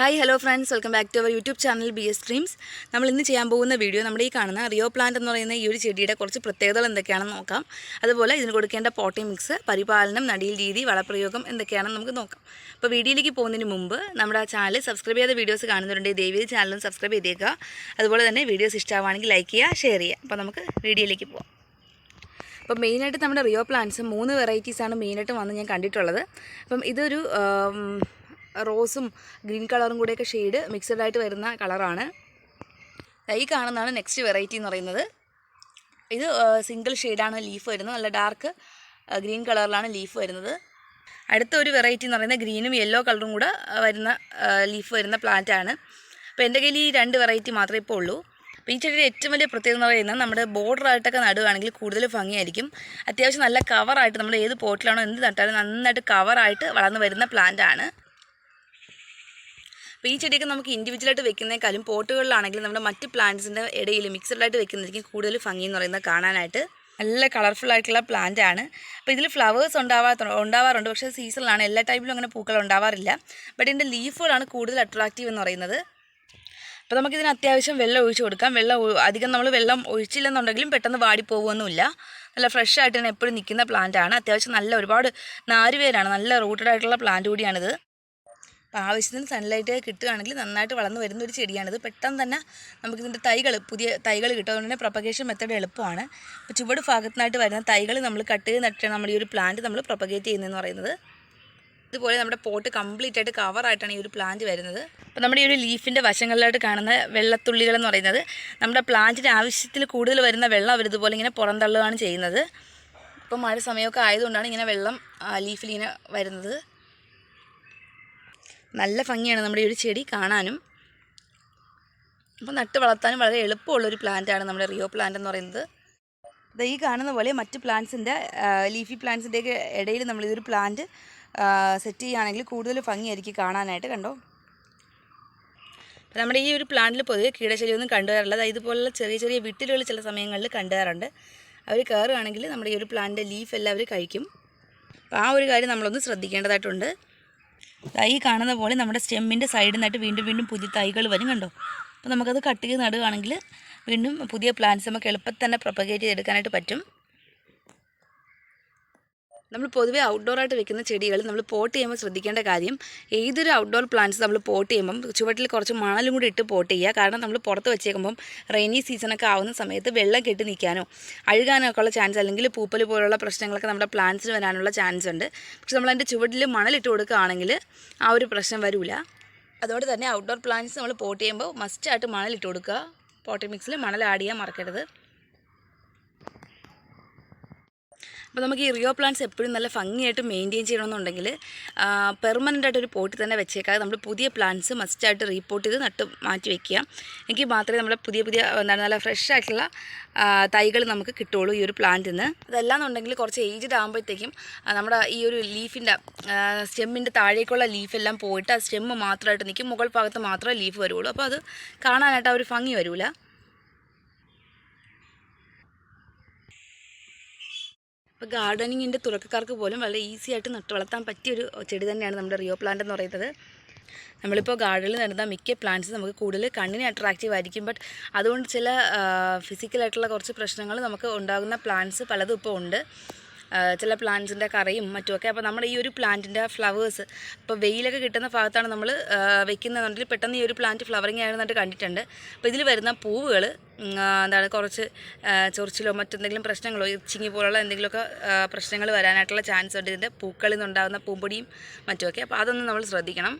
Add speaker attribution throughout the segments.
Speaker 1: Hi hello friends welcome back to our YouTube channel B S dreams നമ്മൾ ഇന്ന് ചെയ്യാൻ പോകുന്ന വീഡിയോ നമ്മുടെ ഈ കാണുന്ന റിയോ പ്ലാന്റ് എന്ന് പറയുന്ന ഈ ഒരു ചെടിയുടെ കുറച്ച് പ്രത്യേകതകൾ എന്തൊക്കെയാണെന്ന് നോക്കാം. അതുപോലെ ഇതിന് കൊടുക്കേണ്ട പോട്ടി മിക്സ് പരിപാലനം നടിയിൽ രീതി വളപ്രയോഗം എന്തൊക്കെയാണെന്ന് നമുക്ക് നോക്കാം. അപ്പോൾ വീഡിയോയിലേക്ക് പോകുന്നതിന് മുമ്പ് നമ്മുടെ ചാനൽ സബ്സ്ക്രൈബ് ചെയ്ത വീഡിയോസ് കാണുന്നുണ്ടെങ്കിൽ ദയവേദി ചാനലും സബ്സ്ക്രൈബ് ചെയ്തേക്കുക. അതുപോലെ തന്നെ വീഡിയോസ് ഇഷ്ടമാണെങ്കിൽ ലൈക്ക് ചെയ്യുക ഷെയർ ചെയ്യുക. അപ്പോൾ നമുക്ക് വീഡിയോയിലേക്ക് പോകാം അപ്പം മെയിനായിട്ട് നമ്മുടെ റിയോ പ്ലാന്റ്സ് മൂന്ന് വെറൈറ്റീസാണ് മെയിനായിട്ട് വന്ന് ഞാൻ കണ്ടിട്ടുള്ളത്. അപ്പം ഇതൊരു റോസും ഗ്രീൻ കളറും കൂടെയൊക്കെ ഷെയ്ഡ് മിക്സഡ് ആയിട്ട് വരുന്ന കളറാണ്. ഈ കാണുന്നതാണ് നെക്സ്റ്റ് വെറൈറ്റി എന്ന് പറയുന്നത്. ഇത് സിംഗിൾ ഷെയ്ഡാണ് ലീഫ് വരുന്നത്. നല്ല ഡാർക്ക് ഗ്രീൻ കളറിലാണ് ലീഫ് വരുന്നത്. അടുത്ത ഒരു വെറൈറ്റി എന്ന് പറയുന്നത് ഗ്രീനും യെല്ലോ കളറും കൂടെ വരുന്ന ലീഫ് വരുന്ന പ്ലാന്റ് ആണ്. അപ്പോൾ എന്റെ കയ്യിൽ ഈ രണ്ട് വെറൈറ്റി മാത്രമേ ഇപ്പോൾ ഉള്ളൂ. അപ്പോൾ ഈ ചെടിയുടെ ഏറ്റവും വലിയ പ്രത്യേകത എന്ന് പറയുന്നത് നമ്മുടെ ബോർഡറായിട്ടൊക്കെ നടുകയാണെങ്കിൽ കൂടുതൽ ഭംഗിയായിരിക്കും. അത്യാവശ്യം നല്ല കവറായിട്ട് നമ്മൾ ഏത് പോട്ടിലാണോ എന്ത് നട്ടാലും നന്നായിട്ട് കവറായിട്ട് വളർന്നു വരുന്ന പ്ലാന്റ് ആണ്. അപ്പോൾ ഈ ചെടിയൊക്കെ നമുക്ക് ഇൻഡിവിജ്വലായിട്ട് വെക്കുന്നേക്കാളും പോട്ടുകളിലാണെങ്കിലും നമ്മുടെ മറ്റ് പ്ലാന്റ്സിന്റെ ഇടയിൽ മിക്സഡായിട്ട് വെക്കുന്നതായിരിക്കും കൂടുതൽ ഭംഗി എന്ന് പറയുന്നത് കാണാനായിട്ട്. നല്ല കളർഫുൾ ആയിട്ടുള്ള പ്ലാന്റ് ആണ്. അപ്പോൾ ഇതിൽ ഫ്ലവേഴ്സ് ഉണ്ടാവാ ഉണ്ടാവാറുണ്ട്. പക്ഷേ സീസണിലാണ് എല്ലാ ടൈമിലും അങ്ങനെ പൂക്കൾ ഉണ്ടാവാറില്ല. ബട്ട് ഇതിന്റെ ലീഫുകളാണ് കൂടുതൽ അട്രാക്റ്റീവ് എന്ന് പറയുന്നത്. അപ്പോൾ നമുക്കിതിന് അത്യാവശ്യം വെള്ളം ഒഴിച്ച് കൊടുക്കാം. വെള്ളം അധികം നമ്മൾ വെള്ളം ഒഴിച്ചില്ലെന്നുണ്ടെങ്കിലും പെട്ടെന്ന് വാടി പോകുമൊന്നുമില്ല നല്ല ഫ്രഷ് ആയിട്ട് തന്നെ എപ്പോഴും നിൽക്കുന്ന പ്ലാന്റ് ആണ്. അത്യാവശ്യം നല്ല ഒരുപാട് നാരുവേരാണ്. നല്ല റൂട്ടഡ് ആയിട്ടുള്ള പ്ലാന്റ് കൂടിയാണിത്. അപ്പോൾ ആവശ്യത്തിന് സൺലൈറ്റ് കിട്ടുകയാണെങ്കിൽ നന്നായിട്ട് വളർന്നു വരുന്ന ഒരു ചെടിയാണിത്. പെട്ടെന്ന് തന്നെ നമുക്കിതിന്റെ തൈകൾ പുതിയ തൈകൾ കിട്ടും. അതുകൊണ്ട് തന്നെ പ്രൊപ്പഗേഷൻ മെത്തേഡ് എളുപ്പമാണ്. അപ്പോൾ ചുവട് ഭാഗത്തിനായിട്ട് വരുന്ന തൈകൾ നമ്മൾ കട്ട് ചെയ്ത് നട്ടാണ് നമ്മുടെ ഈ ഒരു പ്ലാന്റ് നമ്മൾ പ്രൊപ്പഗേറ്റ് ചെയ്യുന്നതെന്ന് പറയുന്നത്. ഇതുപോലെ നമ്മുടെ പോട്ട് കംപ്ലീറ്റ് ആയിട്ട് കവറായിട്ടാണ് ഈ ഒരു പ്ലാന്റ് വരുന്നത്. അപ്പോൾ നമ്മുടെ ഈ ഒരു ലീഫിന്റെ വശങ്ങളിലായിട്ട് കാണുന്ന വെള്ളത്തുള്ളികൾ എന്ന് പറയുന്നത് നമ്മുടെ പ്ലാന്റിന്റെ ആവശ്യത്തിൽ കൂടുതൽ വരുന്ന വെള്ളം അവർ ഇതുപോലെ ഇങ്ങനെ പുറന്തള്ളുകയാണ് ചെയ്യുന്നത്. അപ്പോൾ മഴ സമയമൊക്കെ ആയതുകൊണ്ടാണ് ഇങ്ങനെ വെള്ളം ലീഫിൽ ഇങ്ങനെ വരുന്നത്. നല്ല ഭംഗിയാണ് നമ്മുടെ ഈ ഒരു ചെടി കാണാനും. അപ്പോൾ നട്ട് വളർത്താനും വളരെ എളുപ്പമുള്ളൊരു പ്ലാന്റാണ് നമ്മുടെ റിയോ പ്ലാന്റ് എന്ന് പറയുന്നത്. ഇത് ഈ കാണുന്ന പോലെ മറ്റ് പ്ലാന്റ്സിന്റെ ലീഫി പ്ലാന്റ്സിന്റെയൊക്കെ ഇടയിൽ നമ്മൾ ഇതൊരു പ്ലാന്റ് സെറ്റ് ചെയ്യുകയാണെങ്കിൽ കൂടുതൽ ഭംഗിയായിരിക്കും കാണാനായിട്ട് കണ്ടോ? അപ്പോൾ നമ്മുടെ ഈ ഒരു പ്ലാന്റിൽ പൊതുവെ കീടശല്യമൊന്നും കണ്ടുവരാറില്ല. അതായത് ഇതുപോലുള്ള ചെറിയ ചെറിയ വിട്ടിലുകൾ ചില സമയങ്ങളിൽ കണ്ടുവരാറുണ്ട്. അവർ കയറുകയാണെങ്കിൽ നമ്മുടെ ഈ ഒരു പ്ലാന്റിന്റെ ലീഫ് എല്ലാം കഴിക്കും. അപ്പോൾ ആ ഒരു കാര്യം നമ്മളൊന്ന് ശ്രദ്ധിക്കേണ്ടതായിട്ടുണ്ട്. ഈ കാണുന്ന പോലെ നമ്മുടെ സ്റ്റെമ്മിന്റെ സൈഡിൽ നിന്നായിട്ട് വീണ്ടും വീണ്ടും പുതിയ തൈകൾ വരും കണ്ടോ? അപ്പോൾ നമുക്കത് കട്ട് ചെയ്ത് നടുകയാണെങ്കിൽ വീണ്ടും പുതിയ പ്ലാന്റ്സ് നമുക്ക് എളുപ്പത്തിൽ തന്നെ പ്രൊപ്പഗേറ്റ് ചെയ്തെടുക്കാനായിട്ട് പറ്റും. നമ്മൾ പൊതുവേ ഔട്ട്ഡോർ ആയിട്ട് വെക്കുന്ന ചെടികൾ നമ്മൾ പോട്ട് ചെയ്യുമ്പോൾ ശ്രദ്ധിക്കേണ്ട കാര്യം ഏതൊരു ഔട്ട്ഡോർ പ്ലാന്റ്സ് നമ്മൾ പോട്ട് ചെയ്യുമ്പം ചുവട്ടിൽ കുറച്ച് മണലും കൂടി ഇട്ട് പോട്ട് ചെയ്യുക. കാരണം നമ്മൾ പുറത്ത് വെച്ചേക്കുമ്പം റെയിനി സീസണൊക്കെ ആവുന്ന സമയത്ത് വെള്ളം കെട്ടി നിൽക്കാനോ അഴുകാനൊക്കെ ഉള്ള ചാൻസ് അല്ലെങ്കിൽ പൂപ്പൽ പോലുള്ള പ്രശ്നങ്ങളൊക്കെ നമ്മുടെ പ്ലാന്റ്സിന് വരാനുള്ള ചാൻസ് ഉണ്ട്. പക്ഷെ നമ്മൾ അതിന്റെ ചുവട്ടിൽ മണലിട്ട് കൊടുക്കുകയാണെങ്കിൽ ആ ഒരു പ്രശ്നം വരില്ല അതുകൊണ്ട് തന്നെ ഔട്ട്ഡോർ പ്ലാന്റ്സ് നമ്മൾ പോട്ട് ചെയ്യുമ്പോൾ മസ്റ്റായിട്ട് മണലിട്ട് കൊടുക്കുക. പോട്ടി മിക്സിൽ മണൽ ആഡ് ചെയ്യാൻ മറക്കരുത്. അപ്പോൾ നമുക്ക് ഈ റിയോ പ്ലാന്റ്സ് എപ്പോഴും നല്ല ഭംഗിയായിട്ട് മെയിന്റെയിൻ ചെയ്യണമെന്നുണ്ടെങ്കിൽ പെർമനന്റ് ആയിട്ട് ഒരു പോട്ടിൽ തന്നെ വെച്ചേക്കാതെ നമ്മൾ പുതിയ പ്ലാന്റ്സ് മസ്റ്റായിട്ട് റീപോർട്ട് ചെയ്ത് നട്ട് മാറ്റി വെക്കുക. എങ്കിൽ മാത്രമേ നമ്മുടെ പുതിയ പുതിയ എന്താണ് നല്ല ഫ്രഷ് ആയിട്ടുള്ള തൈകൾ നമുക്ക് കിട്ടുള്ളൂ ഈ ഒരു പ്ലാന്റിൽ നിന്ന് അതല്ലാന്നുണ്ടെങ്കിൽ കുറച്ച് ഏജ്ഡ് ആകുമ്പോഴത്തേക്കും നമ്മുടെ ഈ ഒരു ലീഫിന്റെ സ്റ്റെമ്മിന്റെ താഴേക്കുള്ള ലീഫെല്ലാം പോയിട്ട് ആ സ്റ്റെമ്മ് മാത്രമായിട്ട് നിൽക്കും. മുകൾ ഭാഗത്ത് മാത്രമേ ലീഫ് വരുള്ളൂ അപ്പോൾ അത് കാണാനായിട്ട് ആ ഒരു ഭംഗി വരില്ല ഇപ്പോൾ ഗാർഡനിങ്ങിന്റെ തുടക്കക്കാർക്ക് പോലും വളരെ ഈസി ആയിട്ട് നട്ടു വളർത്താൻ പറ്റിയൊരു ചെടി തന്നെയാണ് നമ്മുടെ റിയോ പ്ലാന്റ് എന്ന് പറയുന്നത്. നമ്മളിപ്പോൾ ഗാർഡനിൽ നടന്ന മിക്ക പ്ലാന്റ്സ് നമുക്ക് കൂടുതൽ കണ്ണിന് അട്രാക്റ്റീവ് ആയിരിക്കും. ബട്ട് അതുകൊണ്ട് ചില ഫിസിക്കലായിട്ടുള്ള കുറച്ച് പ്രശ്നങ്ങൾ നമുക്ക് ഉണ്ടാകുന്ന പ്ലാന്റ്സ് പലതും ഇപ്പോൾ ഉണ്ട്. ചില പ്ലാന്റ്സിന്റെ കറയും മറ്റുമൊക്കെ. അപ്പോൾ നമ്മുടെ ഈ ഒരു പ്ലാന്റിന്റെ ഫ്ലവേഴ്സ് ഇപ്പോൾ വെയിലൊക്കെ കിട്ടുന്ന ഭാഗത്താണ് നമ്മൾ വെക്കുന്നതെന്നുണ്ടെങ്കിൽ പെട്ടെന്ന് ഈ ഒരു പ്ലാന്റ് ഫ്ലവറിങ് ആയിരുന്നിട്ട് കണ്ടിട്ടുണ്ട്. അപ്പോൾ ഇതിൽ വരുന്ന പൂവുകൾ എന്താണ് കുറച്ച് ചൊറിച്ചിലോ മറ്റെന്തെങ്കിലും പ്രശ്നങ്ങളോ ഇച്ചിങ്ങി പോലുള്ള എന്തെങ്കിലുമൊക്കെ പ്രശ്നങ്ങൾ വരാനായിട്ടുള്ള ചാൻസ് ഉണ്ട്. ഇതിന്റെ പൂക്കളിൽ നിന്നുണ്ടാകുന്ന പൂമ്പൊടിയും മറ്റുമൊക്കെ. അപ്പോൾ അതൊന്നും നമ്മൾ ശ്രദ്ധിക്കണം.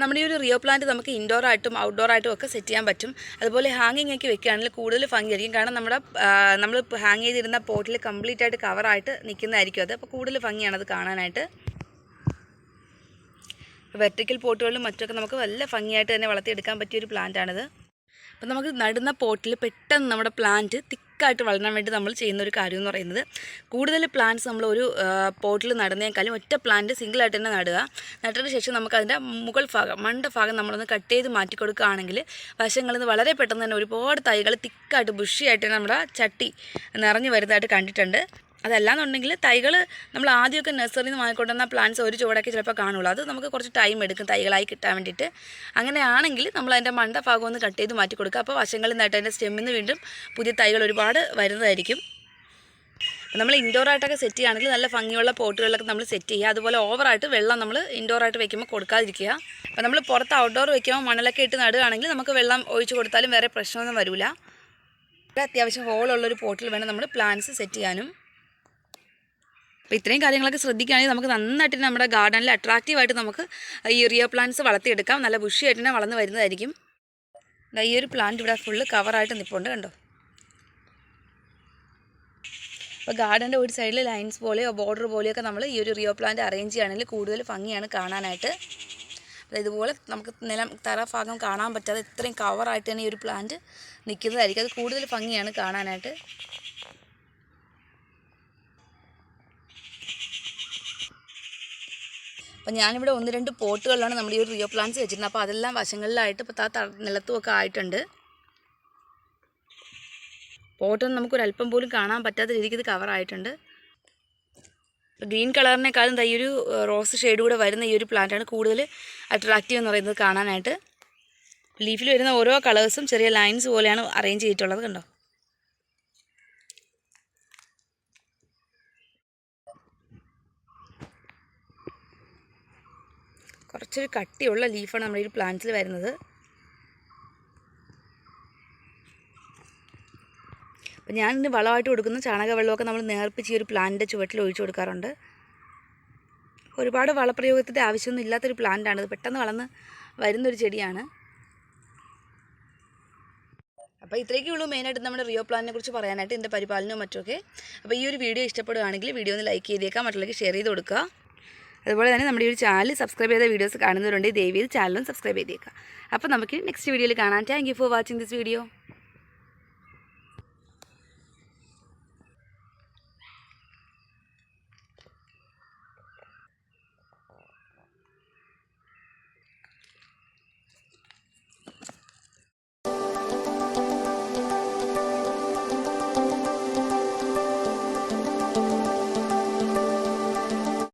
Speaker 1: നമ്മുടെ ഈ ഒരു റിയോ പ്ലാന്റ് നമുക്ക് ഇൻഡോർ ആയിട്ടും ഔട്ട്ഡോർ ആയിട്ടും ഒക്കെ സെറ്റ് ചെയ്യാൻ പറ്റും. അതുപോലെ ഹാങ്ങിങ് ഒക്കെ വെക്കുകയാണെങ്കിൽ കൂടുതൽ ഭംഗിയായിരിക്കും. കാരണം നമ്മുടെ നമ്മൾ ഹാങ് ചെയ്തിരുന്ന പോട്ടിൽ കംപ്ലീറ്റ് ആയിട്ട് കവറായിട്ട് നിൽക്കുന്നതായിരിക്കും അത്. അപ്പോൾ കൂടുതൽ ഭംഗിയാണ് അത് കാണാനായിട്ട്. വെർട്ടിക്കൽ പോട്ടുകളിലും മറ്റൊക്കെ നമുക്ക് നല്ല ഭംഗിയായിട്ട് തന്നെ വളർത്തിയെടുക്കാൻ പറ്റിയ ഒരു പ്ലാന്റാണിത് അപ്പോൾ നമുക്ക് നടുന്ന പോട്ടിൽ പെട്ടെന്ന് നമ്മുടെ പ്ലാന്റ് തിക്കായിട്ട് വളരാൻ വേണ്ടി നമ്മൾ ചെയ്യുന്ന ഒരു കാര്യം എന്ന് പറയുന്നത് കൂടുതൽ പ്ലാന്റ്സ് നമ്മൾ ഒരു പോട്ടിൽ നടുന്നേക്കാളും ഒറ്റ പ്ലാന്റ് സിംഗിളായിട്ട് തന്നെ നടുക. നട്ടതിന് ശേഷം നമുക്ക് അതിന്റെ മുകൾ ഭാഗം മണ്ട ഭാഗം നമ്മളൊന്ന് കട്ട് ചെയ്ത് മാറ്റി കൊടുക്കുകയാണെങ്കിൽ വശങ്ങളിൽ നിന്ന് വളരെ പെട്ടെന്ന് തന്നെ ഒരുപാട് തൈകൾ തിക്കായിട്ട് ബുഷിയായിട്ട് നമ്മുടെ ചട്ടി നിറഞ്ഞു വരുന്നതായിട്ട് കണ്ടിട്ടുണ്ട്. അതല്ലാന്നുണ്ടെങ്കിൽ തൈകൾ നമ്മൾ ആദ്യമൊക്കെ നഴ്സറിയിൽ നിന്ന് വാങ്ങിക്കൊണ്ടുവന്ന പ്ലാന്റ്സ് ഒരു ചുവടൊക്കെ ചിലപ്പോൾ കാണുള്ളൂ. അത് നമുക്ക് കുറച്ച് ടൈം എടുക്കും തൈകളായി കിട്ടാൻ വേണ്ടിയിട്ട്. അങ്ങനെയാണെങ്കിൽ നമ്മൾ അതിന്റെ മണ്ട ഭാഗം ഒന്ന് കട്ട് ചെയ്ത് മാറ്റി കൊടുക്കുക. അപ്പോൾ വശങ്ങളിൽ നിന്നായിട്ട് അതിന്റെ സ്റ്റെമ്മിൽ നിന്ന് വീണ്ടും പുതിയ തൈകൾ ഒരുപാട് വരുന്നതായിരിക്കും. നമ്മൾ ഇൻഡോറായിട്ടൊക്കെ സെറ്റ് ചെയ്യുകയാണെങ്കിൽ നല്ല ഭംഗിയുള്ള പോട്ടുകളിലൊക്കെ നമ്മൾ സെറ്റ് ചെയ്യുക. അതുപോലെ ഓവറായിട്ട് വെള്ളം നമ്മൾ ഇൻഡോറായിട്ട് വെക്കുമ്പോൾ കൊടുക്കാതിരിക്കുക. അപ്പോൾ നമ്മൾ പുറത്ത് ഔട്ട്ഡോർ വെക്കുമ്പോൾ മണലൊക്കെ ഇട്ട് നടുകയാണെങ്കിൽ നമുക്ക് വെള്ളം ഒഴിച്ചു കൊടുത്താലും വേറെ പ്രശ്നമൊന്നും വരില്ല അത്യാവശ്യം ഹോളുള്ളൊരു പോട്ടിൽ വേണം നമ്മൾ പ്ലാന്റ്സ് സെറ്റ് ചെയ്യാനും. അപ്പോൾ ഇത്രയും കാര്യങ്ങളൊക്കെ ശ്രദ്ധിക്കുകയാണെങ്കിൽ നമുക്ക് നന്നായിട്ട് നമ്മുടെ ഗാർഡനിൽ അട്രാക്റ്റീവായിട്ട് നമുക്ക് ഈ റിയോ പ്ലാന്റ്സ് വളർത്തിയെടുക്കാം. നല്ല ബുഷിയായിട്ട് തന്നെ വളർന്ന് വരുന്നതായിരിക്കും. ഈ ഒരു പ്ലാന്റ് ഇവിടെ ഫുള്ള് കവറായിട്ട് നിൽപ്പുണ്ട് കണ്ടോ? അപ്പോൾ ഗാർഡന്റെ ഒരു സൈഡിൽ ലൈൻസ് പോലെയോ ബോർഡർ പോലെയൊക്കെ നമ്മൾ ഈ ഒരു റിയോ പ്ലാന്റ് അറേഞ്ച് ചെയ്യുകയാണെങ്കിൽ കൂടുതൽ ഭംഗിയാണ് കാണാനായിട്ട്. ഇതുപോലെ നമുക്ക് നിലം തറ ഭാഗം കാണാൻ പറ്റാതെ ഇത്രയും കവറായിട്ട് തന്നെ ഈ ഒരു പ്ലാന്റ് നിൽക്കുന്നതായിരിക്കും. അത് കൂടുതൽ ഭംഗിയാണ് കാണാനായിട്ട്. അപ്പോൾ ഞാനിവിടെ ഒന്ന് രണ്ട് പോട്ടുകളിലാണ് നമ്മൾ ഈ ഒരു റിയോ പ്ലാന്റ്സ് വെച്ചിരുന്നത്. അപ്പോൾ അതെല്ലാം വശങ്ങളിലായിട്ട് ഇപ്പോൾ താ നിലത്തുമൊക്കെ ആയിട്ടുണ്ട്. പോട്ടൊന്നും നമുക്കൊരു അല്പം പോലും കാണാൻ പറ്റാത്ത രീതിക്ക് ഇത് കവറായിട്ടുണ്ട് ഗ്രീൻ കളറിനേക്കാളും ഈ ഒരു റോസ് ഷെയ്ഡ് കൂടെ വരുന്ന ഈ ഒരു പ്ലാന്റാണ് കൂടുതൽ അട്രാക്റ്റീവ് എന്ന് പറയുന്നത് കാണാനായിട്ട്. ലീഫിൽ വരുന്ന ഓരോ കളേഴ്സും ചെറിയ ലൈൻസ് പോലെയാണ് അറേഞ്ച് ചെയ്തിട്ടുള്ളത് കണ്ടോ? കുറച്ചൊരു കട്ടിയുള്ള ലീഫാണ് നമ്മുടെ ഈ പ്ലാന്റ്സിൽ വരുന്നത്. അപ്പം ഞാൻ വളമായിട്ട് കൊടുക്കുന്ന ചാണക വെള്ളമൊക്കെ നമ്മൾ നേർപ്പിച്ച് ഈ ഒരു പ്ലാന്റിന്റെ ചുവട്ടിൽ ഒഴിച്ചു കൊടുക്കാറുണ്ട്. ഒരുപാട് വളപ്രയോഗത്തിന്റെ ആവശ്യമൊന്നും ഇല്ലാത്തൊരു പ്ലാന്റാണ് ഇത്. പെട്ടെന്ന് വളർന്ന് വരുന്നൊരു ചെടിയാണ്. അപ്പോൾ ഇത്രയൊക്കെ ഉള്ളൂ മെയിനായിട്ട് നമ്മുടെ റിയോ പ്ലാനിനെ കുറിച്ച് പറയാനായിട്ട് എന്റെ പരിപാലനവും മറ്റുമൊക്കെ. അപ്പോൾ ഈ ഒരു വീഡിയോ ഇഷ്ടപ്പെടുകയാണെങ്കിൽ വീഡിയോ ഒന്ന് ലൈക്ക് ചെയ്തേക്കാം മറ്റുള്ളവർക്ക് ഷെയർ ചെയ്ത് കൊടുക്കുക. അതുപോലെ തന്നെ നമ്മുടെ ഈ ഒരു ചാനൽ സബ്സ്ക്രൈബ് ചെയ്ത വീഡിയോസ് കാണുന്നവരുണ്ട് ദയവ് ചെയ്ത് ചാനലും സബ്സ്ക്രൈബ് ചെയ്തേക്കുക. അപ്പോൾ നമുക്ക് നെക്സ്റ്റ് വീഡിയോയിൽ കാണാം. Thank for watching this video